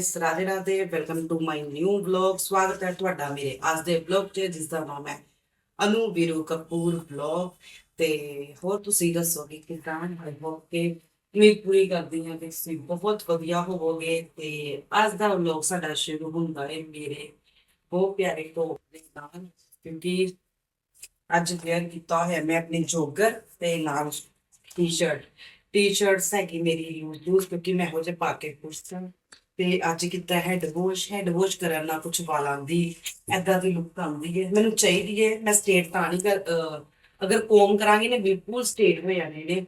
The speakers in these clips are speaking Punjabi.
Guys Radhe Radhe welcome to my new vlog ਸਵਾਗਤ ਹੈ ਤੁਹਾਡਾ ਮੇਰੇ ਅੱਜ ਦੇ ਵਲੌਗ 'ਚ ਜਿਸ ਦਾ ਨਾਮ ਹੈ ਅਨੂ ਵੀਰੂ ਕਪੂਰ ਵਲੌਗ ਤੇ ਹੋਰ ਤੁਸੀਂ ਦੱਸੋ ਕਿ ਕਿਦਾਂ ਹੈ ਵਲੌਗ ਕੇ ਉਮੀਦ ਪੂਰੀ ਕਰਦੀ ਹਾਂ ਕਿ ਤੁਸੀਂ ਬਹੁਤ ਵਧੀਆ ਹੋਵੋਗੇ। ਤੇ ਅੱਜ ਦਾ ਵਲੌਗ ਸਾਡਾ ਸ਼ੁਰੂ ਹੁੰਦਾ ਹੈ ਮੇਰੇ ਬਹੁਤ ਪਿਆਰੇ ਤੋਂ ਨਾਲ, ਕਿਉਂਕਿ ਅੱਜ ਵੇਅਰ ਕੀਤਾ ਹੈ ਮੈਂ ਆਪਣੀ ਜੋਗਰ ਤੇ ਨਾਲ ਟੀ-ਸ਼ਰਟ ਟੀ-ਸ਼ਰਟਸ ਹੈਗੀ ਮੇਰੀ ਯੂਜ਼ ਯੂਜ਼ ਕਿਉਂਕਿ ਮੈਂ ਹੋ ਜੇ ਪਾ ਕੇ ਖੁਸ਼ ਹਾਂ। ਤੇ ਅੱਜ ਕੀਤਾ ਹੈਡ ਵਾਸ਼ ਹੈਡ ਵਾਸ਼ ਕਰਨ ਨਾਲ ਕੁਝ ਵਾਲਾਂ ਦੀ ਐਦਾਂ ਦੀ ਲੁੱਕ ਆਉਂਦੀ ਹੈ। ਮੈਨੂੰ ਚਾਹੀਦੀ ਹੈ, ਮੈਂ ਸਟੇਟ ਤਾਂ ਨਹੀਂ ਕਰ ਅਗਰ ਕੋਮ ਕਰਾਂਗੇ ਨੇ, ਬਿਲਕੁਲ ਸਟੇਟ ਹੋ ਜਾਣੇ ਨੇ।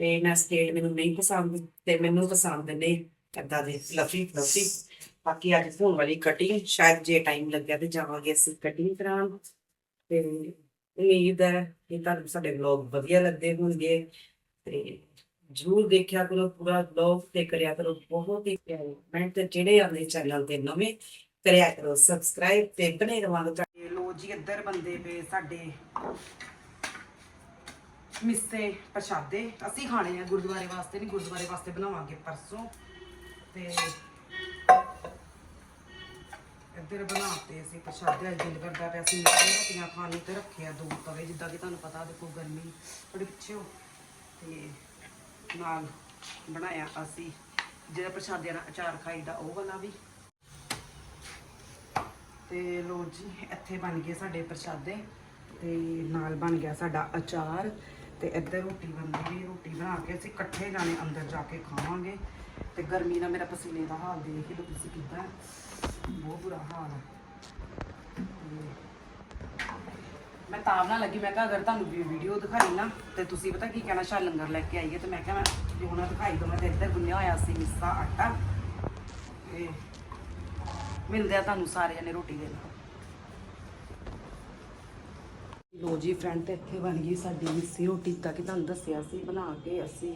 ਤੇ ਮੈਂ ਸਟੇਟ ਮੈਨੂੰ ਨਹੀਂ ਪਸੰਦ, ਤੇ ਮੈਨੂੰ ਪਸੰਦ ਨੇ ਐਦਾਂ ਦੇ ਫਲਫੀ ਫਲਫੀ ਬਾਕੀ ਅੱਜ ਹੋਣ ਵਾਲੀ ਕਟਿੰਗ ਸ਼ਾਇਦ ਜੇ ਟਾਈਮ ਲੱਗਿਆ ਤੇ ਜਾਵਾਂਗੇ ਅਸੀਂ ਕਟਿੰਗ ਕਰਾਉਣ। ਤੇ ਉਮੀਦ ਹੈ ਕਿ ਤੁਹਾਨੂੰ ਸਾਡੇ ਵਲੌਗ ਵਧੀਆ ਲੱਗਦੇ ਹੋਣਗੇ। ਤੇ ਜਰੂਰ ਦੇਖਿਆ ਕਰੋ, ਪੂਰਾ ਵਲੌਗ ਤੇ ਕਰਿਆ ਕਰੋ, ਬਹੁਤ ਹੀ ਪਿਆਰੇ ਕਮੈਂਟ ਜਿਹੜੇ ਆਉਂਦੇ ਚੈਨਲ ਤੇ ਨਵੇਂ ਕਰਿਆ ਕਰੋ ਸਬਸਕ੍ਰਾਈਬ ਤੇ ਬਣੇ ਰਵਾਂਗੇ ਤੁਹਾਡੇ ਲੋ ਜੀ, ਇੱਧਰ ਬੰਦੇ ਪਏ ਸਾਡੇ ਮਿੱਸੇ ਪ੍ਰਸ਼ਾਦੇ। ਅਸੀਂ ਖਾਣੇ ਆ ਗੁਰਦੁਆਰੇ ਵਾਸਤੇ, ਨਹੀਂ ਗੁਰਦੁਆਰੇ ਵਾਸਤੇ ਬਣਾਵਾਂਗੇ ਪਰਸੋਂ। ਤੇ ਇੱਧਰ ਬਣਾਤੇ ਅਸੀਂ ਪ੍ਰਸ਼ਾਦੇ, ਅੱਜ ਦਿਲ ਕਰਦਾ ਪਿਆ ਸੀ ਮਿੱਸੇ ਰੋਟੀਆਂ ਖਾਣੀ ਤੇ ਰੱਖਿਆ ਦੋ ਤਵੇ, ਜਿੱਦਾਂ ਕਿ ਤੁਹਾਨੂੰ ਪਤਾ ਦੇਖੋ ਗਰਮੀ ਥੋੜੀ ਪਿੱਛੇ ਹੋ। ਤੇ ਨਾਲ ਬਣਾਇਆ ਅਸੀਂ। ਜਿਹੜਾ ਪ੍ਰਸ਼ਾਦਿਆਂ ਨਾਲ ਅਚਾਰ ਖਾਈਦਾ, ਉਹ ਵਾਲਾ ਵੀ। ਤੇ ਲੋ ਜੀ, ਇੱਥੇ ਬਣ ਗਏ ਸਾਡੇ ਪ੍ਰਸ਼ਾਦੇ। ਤੇ ਨਾਲ ਬਣ ਗਿਆ ਸਾਡਾ ਅਚਾਰ। ਤੇ ਇੱਧਰ ਰੋਟੀ ਬਣਦੀ ਵੀ, ਰੋਟੀ ਬਣਾ ਕੇ ਅਸੀਂ ਇਕੱਠੇ ਜਾਣੇ ਅੰਦਰ ਜਾ ਕੇ ਖਾਵਾਂਗੇ। ਤੇ ਗਰਮੀ ਨਾਲ ਮੇਰਾ ਪਸੀਨੇ ਦਾ ਹਾਲ ਦੇਖ ਲਓ ਤੁਸੀਂ ਕਿੱਦਾਂ, ਬਹੁਤ ਬੁਰਾ ਹਾਲ ਹੈ ਮੈਂ ਤਾਂ ਨਾ ਲੱਗੀ, ਮੈਂ ਕਿਹਾ ਅਗਰ ਤੁਹਾਨੂੰ ਵੀ ਵੀਡੀਓ ਦਿਖਾਈ ਨਾ, ਤੇ ਤੁਸੀਂ ਪਤਾ ਕੀ ਕਹਿਣਾ ਸ਼ਾ ਲੰਗਰ ਲੈ ਕੇ ਆਈਏ, ਤੇ ਮੈਂ ਕਿਹਾ ਮੈਂ ਜੇ ਹੁਣ ਦਿਖਾਈ ਦਵਾਂ ਤੇ ਇੱਧਰ ਗੁੰਨਿਆ ਹੋਇਆ ਸੀ ਮਿੱਸਾ ਆਟਾ। ਤੇ ਮਿਲਦੇ ਆ ਤੁਹਾਨੂੰ ਸਾਰਿਆਂ ਨੇ ਰੋਟੀ ਦੇ ਨਾਲ। ਲੋ ਜੀ ਫਰੈਂਡ ਤੇ ਇੱਥੇ ਬਣ ਗਈ ਸਾਡੀ ਮਿੱਸੀ ਰੋਟੀ ਤਾਂ ਕਿ ਤੁਹਾਨੂੰ ਦੱਸਿਆ ਸੀ, ਬਣਾ ਕੇ ਅਸੀਂ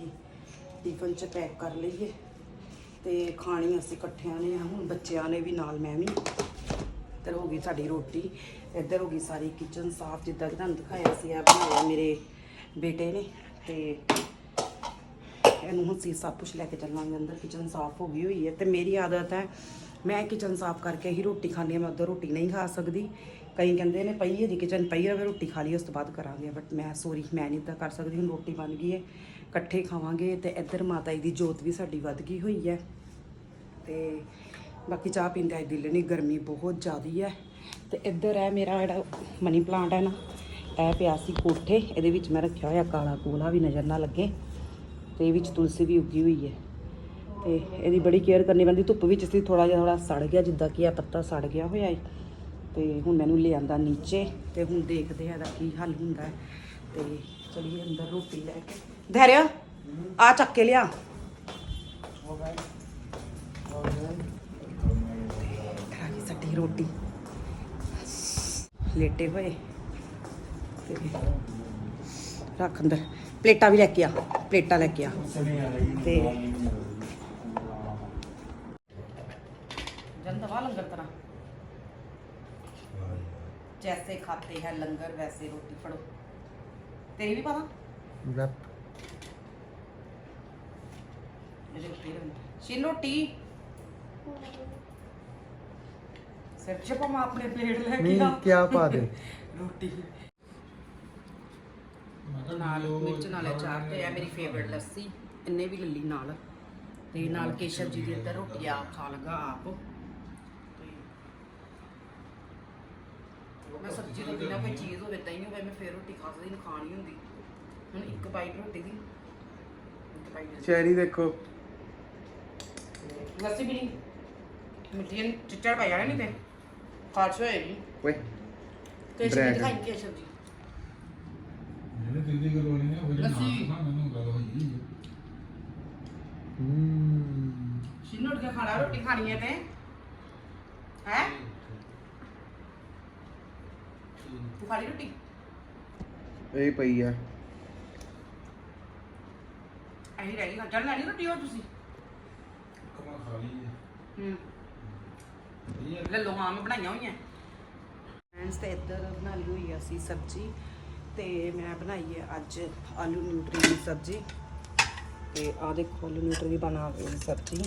ਟਿਫਨ ਚ ਪੈਕ ਕਰ ਲਈਏ। ਤੇ ਖਾਣੀ ਅਸੀਂ ਇਕੱਠਿਆਂ ਨੇ ਹੁਣ ਬੱਚਿਆਂ ਨੇ ਵੀ ਨਾਲ ਮੈਂ ਵੀ। ਇੱਧਰ ਹੋ ਗਈ ਸਾਡੀ ਰੋਟੀ, ਇੱਧਰ ਹੋ ਗਈ ਸਾਰੀ ਕਿਚਨ ਸਾਫ਼, ਜਿੱਦਾਂ ਕਿ ਤੁਹਾਨੂੰ ਦਿਖਾਇਆ ਸੀ ਆ ਬਣਾਇਆ ਮੇਰੇ ਬੇਟੇ ਨੇ ਤੇ ਇਹਨੂੰ ਹੁਣ ਅਸੀਂ ਸਭ ਕੁਝ ਲੈ ਕੇ ਚੱਲਾਂਗੇ ਅੰਦਰ ਕਿਚਨ ਸਾਫ਼ ਹੋ ਗਈ ਹੋਈ ਹੈ ਤੇ ਮੇਰੀ ਆਦਤ ਹੈ, ਮੈਂ ਕਿਚਨ ਸਾਫ਼ ਕਰਕੇ ਹੀ ਰੋਟੀ ਖਾਂਦੀ ਹਾਂ, ਮੈਂ ਉੱਧਰ ਰੋਟੀ ਨਹੀਂ ਖਾ ਸਕਦੀ। ਕਈ ਕਹਿੰਦੇ ਨੇ ਪਈ ਹੈ ਜੀ ਕਿਚਨ ਪਈ ਰਵੇ ਰੋਟੀ ਖਾ ਲਈ, ਉਸ ਤੋਂ ਬਾਅਦ ਕਰਾਂਗੇ ਬਟ ਮੈਂ ਸੋਰੀ ਮੈਂ ਨਹੀਂ ਤਾਂ ਕਰ ਸਕਦੀ, ਹੁਣ ਰੋਟੀ ਬਣ ਗਈ ਹੈ, ਇਕੱਠੇ ਖਾਵਾਂਗੇ ਤੇ ਇੱਧਰ ਮਾਤਾ ਜੀ ਦੀ ਜੋਤ ਵੀ ਸਾਡੀ ਵੱਧ ਗਈ ਹੋਈ ਹੈ। ਤੇ ਬਾਕੀ ਚਾਹ ਪੀਂਦੇ ਆਈ ਦਿਲ ਨਹੀਂ, ਗਰਮੀ ਬਹੁਤ ਜ਼ਿਆਦੀ ਹੈ। ਤੇ ਇੱਧਰ ਹੈ ਮੇਰਾ ਜਿਹੜਾ ਮਨੀ ਪਲਾਂਟ ਹੈ ਨਾ, ਇਹ ਪਿਆ ਸੀ ਕੋਠੇ, ਇਹਦੇ ਵਿੱਚ ਮੈਂ ਰੱਖਿਆ ਹੋਇਆ ਕਾਲਾ ਕੋਲਾ ਵੀ ਨਜ਼ਰ ਨਾ ਲੱਗੇ। ਤੇ ਇਹ ਵਿੱਚ ਤੁਲਸੀ ਵੀ ਉੱਗੀ ਹੋਈ ਹੈ। ਤੇ ਇਹਦੀ ਬੜੀ ਕੇਅਰ ਕਰਨੀ ਪੈਂਦੀ, ਧੁੱਪ ਵਿੱਚ ਸੀ ਥੋੜਾ ਜਿਹਾ ਥੋੜਾ ਸੜ ਗਿਆ, ਜਿੱਦਾਂ ਕਿ ਇਹ ਪੱਤਾ ਸੜ ਗਿਆ ਹੋਇਆ ਹੈ ਤੇ ਹੁਣ ਮੈਨੂੰ ਲਿਆਂਦਾ ਨੀਚੇ, ਤੇ ਹੁਣ ਦੇਖਦੇ ਆ ਇਹਦਾ ਕੀ ਹੱਲ ਹੁੰਦਾ ਹੈ। ਤੇ ਚਲੀਏ ਅੰਦਰ ਰੋਟੀ ਲੈ ਕੇ। ਧੈਰਿਆ ਆ ਚੱਕ ਕੇ ਲਿਆ। ਖਾ ਗਈ ਸਾਡੀ ਰੋਟੀ ਲੇਟੇ ਹੋਏ ਤੇ ਰੱਖ ਅੰਦਰ ਪਲੇਟਾਂ ਵੀ ਲੈ ਕੇ ਆ ਪਲੇਟਾਂ ਲੈ ਕੇ ਆ ਤੇ ਜੰਦਵਾ ਲੰਗਰ ਤਰ੍ਹਾਂ ਜੈਸੇ ਖਾਤੇ ਹੈ ਲੰਗਰ ਵੈਸੇ ਰੋਟੀ ਫੜੋ ਤੇਰੀ ਵੀ ਪਤਾ ਵੈਪ ਮੇਰੇ ਉੱਤੇ ਸ਼ੀਨ ਰੋਟੀ ਸਿਰ ਚ ਪਮਾ ਆਪਣੇ ਪਲੇਟ ਲੈ ਕੇ ਨਹੀਂ ਆ। ਕਿਆ ਪਾ ਦੇ। ਰੋਟੀ। ਨਾਲ ਮਿਰਚ ਨਾਲ ਅਚਾਰ ਤੇ ਇਹ ਮੇਰੀ ਫੇਵਰਿਟ ਲੱਸੀ ਇੰਨੇ ਵੀ ਲੱਲੀ ਨਾਲ। ਤੇ ਨਾਲ ਕੇਸ਼ਵ ਜੀ ਦੀ ਅੰਦਰ ਰੋਟੀ ਆ ਖਾ ਲਗਾ ਆਪ। ਮੈਂ ਸਬਜ਼ੀ ਤੋਂ ਬਿਨਾ ਕੋਈ ਚੀਜ਼ ਹੋਵੇ ਤਾਂ ਹੀ ਨਹੀਂ ਹੋਵੇ ਮੈਂ ਫੇਰ ਰੋਟੀ ਖਾ ਸਕਦੀ ਨਹੀਂ ਖਾਣੀ ਹੁੰਦੀ। ਹੁਣ ਇੱਕ ਬਾਈਟ ਰੋਟੀ ਦੀ। ਇੱਕ ਬਾਈਟ ਚੈਰੀ ਦੇਖੋ। ਲੱਸੀ ਵੀ ਨਹੀਂ। ਮਿੱਠੀ ਚਿੱਚੜ ਪੈ ਜਾਣਾ ਨਹੀਂ ਤੇ। ਖਾਰਸ਼ ਹੋਏਗੀ ਓਏ ਕੇਸ਼ਵ ਜੀ Bread. ਦਿਖਾਈ ਕੇਸ਼ਵ ਜੀ ਜਿਹੜੇ ਦਿੱਲੀ ਕਲੋਨੀ ਨੇ ਉਹਦੇ ਨਾਲ ਲੱਸੀ। ਤਾਂ ਮੈਨੂੰ ਗੱਲ ਹੋਈ ਹੂੰ ਸ਼ਿੰਨੂ ਉੱਠ ਕੇ ਖਾਣਾ ਰੋਟੀ ਖਾਣੀ ਹੈ ਤੇ ਹੈ ਤੂੰ ਖਾ ਲਈ ਰੋਟੀ ਇਹ ਪਈ ਆ ਅਹੀਂ ਰਹਿ ਗਈ ਚੱਲ ਲੈਣੀ ਰੋਟੀ ਹੋਰ ਤੁਸੀਂ ਕਮਾ ਖਾ ਲਈ ਹੈ ਹੂੰ ਇਹ ਲੋ ਹਾਂ, ਮੈਂ ਬਣਾਈਆਂ ਹੋਈਆਂ। ਫਰੈਂਡਸ ਤੇ ਇੱਧਰ ਬਣਾ ਲਈ ਹੋਈ ਅਸੀਂ ਸਬਜ਼ੀ, ਤੇ ਮੈਂ ਬਣਾਈ ਹੈ ਅੱਜ ਆਲੂ ਨਿਊਟਰੀ ਦੀ ਸਬਜ਼ੀ। ਤੇ ਆ ਦੇਖੋ, ਆਲੂ ਨਿਊਟਰੀ ਬਣਾ ਕੇ ਸਬਜ਼ੀ।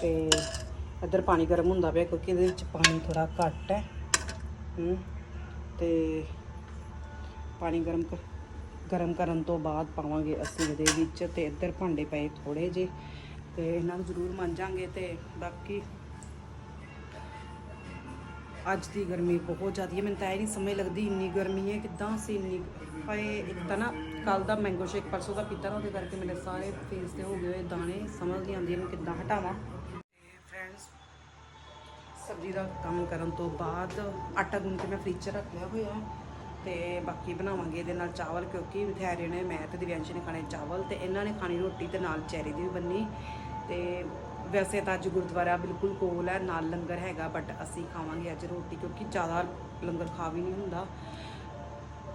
ਤੇ ਇੱਧਰ ਪਾਣੀ ਗਰਮ ਹੁੰਦਾ ਪਿਆ, ਕਿਉਂਕਿ ਇਹਦੇ ਵਿੱਚ ਪਾਣੀ ਥੋੜਾ ਘੱਟ ਹੈ। ਹੂੰ, ਤੇ ਪਾਣੀ ਗਰਮ ਕਰ ਗਰਮ ਕਰਨ ਤੋਂ ਬਾਅਦ ਪਾਵਾਂਗੇ ਅਸੀਂ ਇਹਦੇ ਵਿੱਚ। ਤੇ ਇੱਧਰ ਭਾਂਡੇ ਪਏ ਥੋੜੇ ਜੇ ਤੇ ਇਹਨਾਂ ਨੂੰ ਜ਼ਰੂਰ ਮੰਜਾਂਗੇ। ਤੇ ਬਾਕੀ ਅੱਜ ਦੀ ਗਰਮੀ ਬਹੁਤ ਜ਼ਿਆਦੀ ਹੈ। ਮੈਨੂੰ ਤਾਂ ਇਹ ਨਹੀਂ ਸਮਝ ਲੱਗਦੀ ਇੰਨੀ ਗਰਮੀ ਹੈ, ਕਿਦਾਂ ਸੀ ਇੰਨੀ ਹਾਏ, ਇੱਕ ਤਾਂ ਨਾ ਕੱਲ ਦਾ ਮੈਂਗੋ ਸ਼ੇਕ ਪਰਸੋਂ ਦਾ ਪੀਤਾ ਨਾ, ਉਹਦੇ ਕਰਕੇ ਮੇਰੇ ਸਾਰੇ ਫੇਸ ਤੇ ਹੋ ਗਏ ਹੋਏ ਦਾਣੇ, ਸਮਝ ਨਹੀਂ ਆਉਂਦੀ ਇਹਨੂੰ ਕਿੱਦਾਂ ਹਟਾਵਾਂ। ਫਰੈਂਡਸ ਸਬਜ਼ੀ ਦਾ ਕੰਮ ਕਰਨ ਤੋਂ ਬਾਅਦ ਆਟਾ ਗੁੰਨ ਕੇ ਮੈਂ ਫ੍ਰਿਜ 'ਚ ਰੱਖਿਆ ਹੋਇਆ। ਹੈ ਤੇ ਬਾਕੀ ਬਣਾਵਾਂਗੇ ਇਹਦੇ ਨਾਲ ਚਾਵਲ, ਕਿਉਂਕਿ ਵਿਥਿਆਰੇ ਨੇ, ਮੈਂ ਤੇ ਦਿਵਿਆਂਸ਼ੀ ਨੇ ਖਾਣੇ ਚਾਵਲ, ਤੇ ਇਹਨਾਂ ਨੇ ਖਾਣੀ ਰੋਟੀ ਤੇ ਨਾਲ ਚੈਰੀ ਦੀ ਵੀ ਬੰਨੀ। ਤੇ ਵੈਸੇ ਤਾਂ ਅੱਜ ਗੁਰਦੁਆਰਾ ਬਿਲਕੁਲ ਕੋਲ ਹੈ, ਨਾਲ ਲੰਗਰ ਹੈਗਾ ਬਟ ਅਸੀਂ ਖਾਵਾਂਗੇ ਅੱਜ ਰੋਟੀ ਕਿਉਂਕਿ ਜ਼ਿਆਦਾ ਲੰਗਰ ਖਾ ਵੀ ਨਹੀਂ ਹੁੰਦਾ।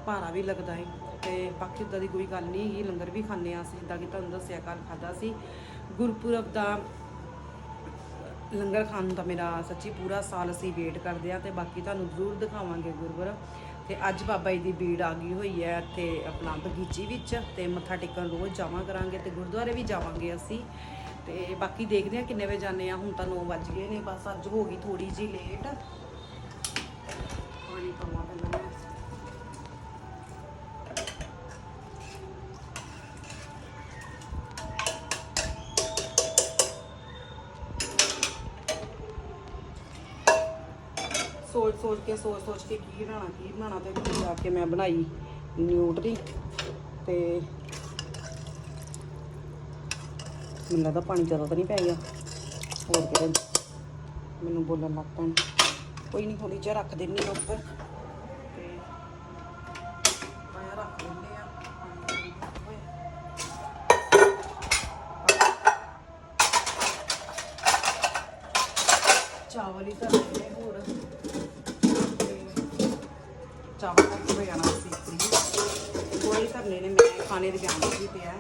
ਭਾਰਾ ਵੀ ਲੱਗਦਾ ਹੈ ਤੇ ਬਾਕੀ ਉਦਾਂ ਦੀ ਕੋਈ ਗੱਲ ਨਹੀਂ ਹੈਗੀ, ਲੰਗਰ ਵੀ ਖਾਂਦੇ ਆ ਅਸੀਂ, ਜਿੱਦਾਂ ਕਿ ਤੁਹਾਨੂੰ ਦੱਸਿਆ ਕੱਲ ਖਾਦਾ ਸੀ। ਗੁਰਪੁਰਬ ਦਾ ਲੰਗਰ ਖਾਣ ਨੂੰ ਤਾਂ ਮੇਰਾ ਸੱਚੀ ਪੂਰਾ ਸਾਲ ਅਸੀਂ ਵੇਟ ਕਰਦੇ ਆ ਤੇ ਬਾਕੀ ਤੁਹਾਨੂੰ ਜ਼ਰੂਰ ਦਿਖਾਵਾਂਗੇ ਗੁਰਪੁਰਬ। ਤੇ ਅੱਜ ਬਾਬਾ ਜੀ ਦੀ ਭੀੜ ਆ ਗਈ ਹੋਈ ਹੈ ਇੱਥੇ ਆਪਣਾ ਬਗੀਚੀ ਵਿੱਚ ਤੇ ਮੱਥਾ ਟੇਕਣ ਰੋਜ਼ ਜਾਵਾਂ ਕਰਾਂਗੇ ਤੇ ਗੁਰਦੁਆਰੇ ਵੀ ਜਾਵਾਂਗੇ ਅਸੀਂ। ਤੇ ਬਾਕੀ ਦੇਖਦੇ ਹਾਂ ਕਿੰਨੇ ਵਜੇ ਜਾਂਦੇ ਆ ਹੁਣ ਤਾਂ 9 ਵੱਜ ਗਏ ਨੇ, ਬਸ ਅੱਜ ਹੋ ਗਈ ਥੋੜੀ ਜੀ ਲੇਟ ਸੋਚ ਸੋਚ ਕੇ ਸੋਚ ਸੋਚ ਕੇ ਕੀ ਬਣਾਉਣਾ ਕੀ ਬਣਾਉਣਾ ਤੇ ਫਿਰ ਜਾ ਕੇ ਮੈਂ ਬਣਾਈ ਨਿਊਟਰੀ ਤੇ ਮੈਨੂੰ ਲੱਗਦਾ ਪਾਣੀ ਜ਼ਿਆਦਾ ਤਾਂ ਨਹੀਂ ਪੈ ਗਿਆ। ਹੋਰ ਕਿਤੇ ਮੈਨੂੰ ਬੋਲਣ ਲੱਗ ਪੈਣ। ਕੋਈ ਨਹੀਂ ਥੋੜੀ ਜਿਹਾ ਰੱਖ ਦਿੰਨੀ ਉੱਪਰ। ਚਾਵਲ ਤੱਕ ਹੋ ਜਾਣਾ ਸੀ ਥੋੜੇ ਧਰਨੇ ਨੇ ਮੈਂ ਖਾਣੇ ਦੇ ਜਾਣ ਵੀ ਪਿਆ।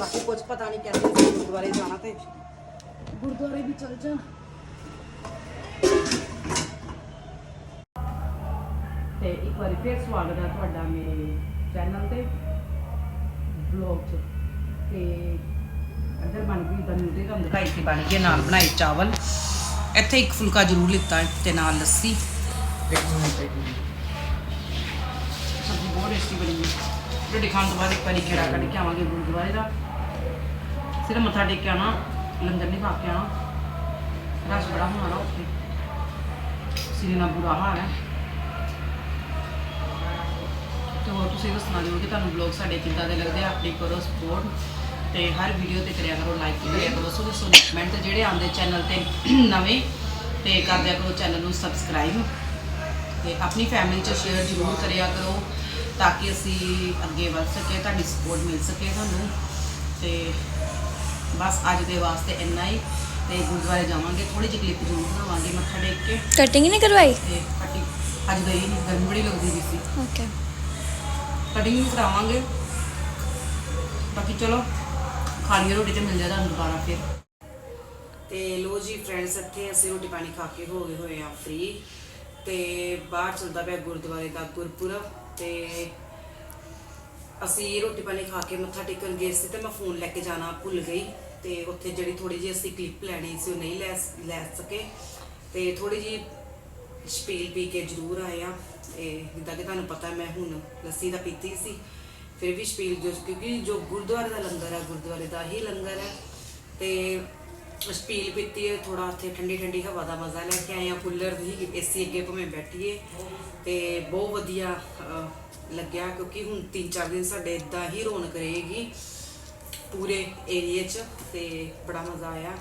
ਬਾਕੀ ਕੁਝ ਪਤਾ ਨਹੀਂ ਕਹਿੰਦੇ ਸੀ ਗੁਰਦੁਆਰੇ ਜਾਣਾ ਤੇ। ਗੁਰਦੁਆਰੇ ਵੀ ਚਲ ਜਾ। ਤੇ ਇੱਕ ਵਾਰੀ ਫਿਰ ਸਵਾਗਤ ਹੈ ਤੁਹਾਡਾ ਮੇਰੇ ਚੈਨਲ ਤੇ ਬਲੌਗ 'ਚ। ਤੇ ਅੰਦਰ ਬਣ ਗਈ ਤਾਂ ਨਿਊਟਰੀ ਤੁਹਾਨੂੰ ਦਿਖਾਈ ਸੀ ਬਣ ਗਈ ਨਾਲ ਬਣਾਏ ਚਾਵਲ। ਇੱਥੇ ਇੱਕ ਫੁਲਕਾ ਜ਼ਰੂਰ ਲਿੱਤਾ ਤੇ ਨਾਲ ਲੱਸੀ। ਇੱਕ ਮਿੰਟ ਇੱਕ ਬਣੀ ਹੈ ਰੋਟੀ ਖਾਣ ਤੋਂ ਬਾਅਦ ਇੱਕ ਵਾਰੀ ਕਿਹੜਾ ਕੱਢ ਕੇ ਆਵਾਂਗੇ ਗੁਰਦੁਆਰੇ ਦਾ ਸਿਰਫ ਮੱਥਾ ਟੇਕ ਕੇ ਆਉਣਾ, ਲੰਗਰ ਨਹੀਂ ਖਾ ਕੇ ਆਉਣਾ। ਰਸ਼ ਬੜਾ ਹੋਣਾ ਨਾ ਉੱਥੇ। ਸਿਰੇ ਨਾਲ ਬੁਰਾ ਹਾਲ ਹੈ। ਤੇ ਹੋਰ ਤੁਸੀਂ ਦੱਸਣਾ ਦਿਓ ਕਿ ਤੁਹਾਨੂੰ ਵਲੌਗ ਸਾਡੇ ਕਿੱਦਾਂ ਦੇ ਲੱਗਦੇ ਆ ਆਪਣੀ ਕਰੋ ਸਪੋਰਟ ਤੇ ਹਰ ਵੀਡੀਓ ਤੇ ਕਰਿਆ ਕਰੋ ਲਾਈਕ ਕਰਿਆ ਕਰੋ। ਸੋ ਸੋ ਕਮੈਂਟ ਜਿਹੜੇ ਆਉਂਦੇ ਚੈਨਲ ਤੇ ਨਵੇਂ, ਤੇ ਕਰ ਦਿਆ ਕਰੋ ਚੈਨਲ ਨੂੰ ਸਬਸਕ੍ਰਾਈਬ ਤੇ ਆਪਣੀ ਫੈਮਿਲੀ ਚ ਸ਼ੇਅਰ ਜ਼ਰੂਰ ਕਰਿਆ ਕਰੋ। ਤਾਂ ਕਿ ਅਸੀਂ ਅੱਗੇ ਵੱਧ ਸਕੇ ਤੁਹਾਡੀ ਸਪੋਰਟ ਮਿਲ ਸਕੇ ਤੁਹਾਨੂੰ। ਤੇ ਬਸ ਅੱਜ ਦੇ ਵਾਸਤੇ ਇੰਨਾ ਹੀ। ਤੇ ਗੁਰਦੁਆਰੇ ਜਾਵਾਂਗੇ ਥੋੜੀ ਜਿਹੀ ਕਲਿੱਪ ਜ਼ਰੂਰ ਬਣਾਵਾਂਗੇ ਮੱਥਾ ਟੇਕ ਕੇ। ਕਟਿੰਗ ਨਹੀਂ ਕਰਵਾਈ? ਤੇ ਕੱਟੀ ਅੱਜ ਗਈ ਨਹੀਂ ਗਰਮੀ ਬੜੀ ਲੱਗਦੀ ਵੀ ਸੀ। ਓਕੇ। ਕਟਿੰਗ ਕਰਾਵਾਂਗੇ। ਬਾਕੀ ਚਲੋ ਖਾਲੀ ਰੋਟੀ ਤੇ ਮਿਲ ਤੁਹਾਨੂੰ ਦੁਬਾਰਾ ਫਿਰ। ਤੇ ਲੋ ਜੀ ਫਰੈਂਡਸ ਇੱਥੇ ਅਸੀਂ ਰੋਟੀ ਪਾਣੀ ਖਾ ਕੇ ਹੋ ਗਏ ਹੋਏ ਆ ਫ੍ਰੀ ਤੇ ਬਾਹਰ ਚੱਲਦਾ ਪਿਆ ਗੁਰਦੁਆਰੇ ਦਾ ਗੁਰਪੁਰਬ। ਤੇ ਅਸੀਂ ਰੋਟੀ ਪਾਣੀ ਖਾ ਕੇ ਮੱਥਾ ਟੇਕਣ ਗਏ ਸੀ ਤੇ ਮੈਂ ਫੋਨ ਲੈ ਕੇ ਜਾਣਾ ਭੁੱਲ ਗਈ ਤੇ ਉੱਥੇ ਜਿਹੜੀ ਥੋੜੀ ਜਿਹੀ ਅਸੀਂ ਕਲਿੱਪ ਲੈਣੀ ਸੀ ਉਹ ਨਹੀਂ ਲੈ ਲੈ ਸਕੇ। ਤੇ ਥੋੜੀ ਜਿਹੀ ਸਪੀਲ ਪੀ ਕੇ ਜ਼ਰੂਰ ਆਏ ਆ। ਇਹ ਜਿੱਦਾਂ ਕਿ ਤੁਹਾਨੂੰ ਪਤਾ ਮੈਂ ਹੁਣ ਲੱਸੀ ਦਾ ਪੀਤੀ ਸੀ, ਫਿਰ ਵੀ ਸਪੀਲ ਜੋ, ਕਿਉਂਕਿ ਜੋ ਗੁਰਦੁਆਰੇ ਦਾ ਲੰਗਰ ਹੈ ਗੁਰਦੁਆਰੇ ਦਾ ਹੀ ਲੰਗਰ ਹੈ ਤੇ ਸਪੀਲ ਪੀਤੀ ਹੈ ਥੋੜਾ ਉੱਥੇ ਠੰਡੀ ਠੰਡੀ ਹਵਾ ਦਾ ਮਜ਼ਾ ਲੈ ਕੇ ਆਏ ਆ ਕੂਲਰ ਦੀ ਏਸੀ ਅੱਗੇ ਭਾਵੇਂ ਬੈਠੀਏ। ਤੇ ਬਹੁਤ ਵਧੀਆ ਲੱਗਿਆ ਕਿਉਂਕਿ ਹੁਣ 3-4 ਦਿਨ ਸਾਡੇ ਇਦਾਂ ਹੀ ਰੌਣਕ ਰਹੇਗੀ ਪੂਰੇ ਏਰੀਏ 'ਚ ਤੇ ਬੜਾ ਮਜ਼ਾ ਆਇਆ।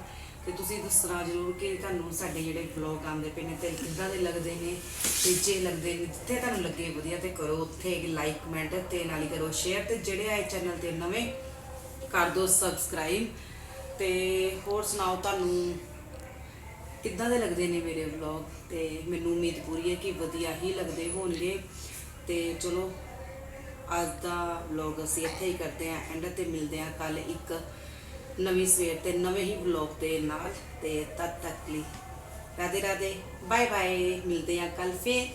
ਤੇ ਤੁਸੀਂ ਦੱਸਣਾ ਜ਼ਰੂਰ ਕਿ ਤੁਹਾਨੂੰ ਸਾਡੇ ਜਿਹੜੇ ਵਲੌਗ ਆਉਂਦੇ ਪਏ ਨੇ ਤੇ ਕਿੱਦਾਂ ਦੇ ਲੱਗਦੇ ਨੇ ਤੀਜੇ ਲੱਗਦੇ ਨੇ, ਜਿੱਥੇ ਤੁਹਾਨੂੰ ਲੱਗੇ ਵਧੀਆ ਤੇ ਕਰੋ ਉੱਥੇ ਲਾਈਕ ਕਮੈਂਟ ਤੇ ਨਾਲ ਹੀ ਕਰੋ ਸ਼ੇਅਰ ਤੇ ਜਿਹੜੇ ਆਏ ਚੈਨਲ ਤੇ ਨਵੇਂ, ਕਰ ਦਿਓ ਸਬਸਕ੍ਰਾਈਬ ਤੇ ਹੋਰ ਸੁਣਾਓ ਤੁਹਾਨੂੰ? ਕਿੱਦਾਂ ਦੇ ਲੱਗਦੇ ਨੇ ਮੇਰੇ ਵਲੌਗ ਤੇ ਮੈਨੂੰ ਉਮੀਦ ਪੂਰੀ ਹੈ ਕਿ ਵਧੀਆ ਹੀ ਲੱਗਦੇ ਹੋਣਗੇ। ਤੇ ਚਲੋ, ਅੱਜ ਦਾ ਵਲੌਗ ਅਸੀਂ ਇੱਥੇ ਹੀ ਕਰਦੇ ਹਾਂ ਐਂਡ ਤੇ ਮਿਲਦੇ ਹਾਂ ਕੱਲ ਇੱਕ ਨਵੀਂ ਸਵੇਰ ਤੇ ਨਵੇਂ ਹੀ ਵਲੌਗ ਦੇ ਨਾਲ। ਤੇ ਤਦ ਤੱਕ ਲਈ ਰਾਧੇ ਰਾਧੇ ਬਾਏ ਬਾਏ ਮਿਲਦੇ ਹਾਂ ਕੱਲ ਫੇਰ।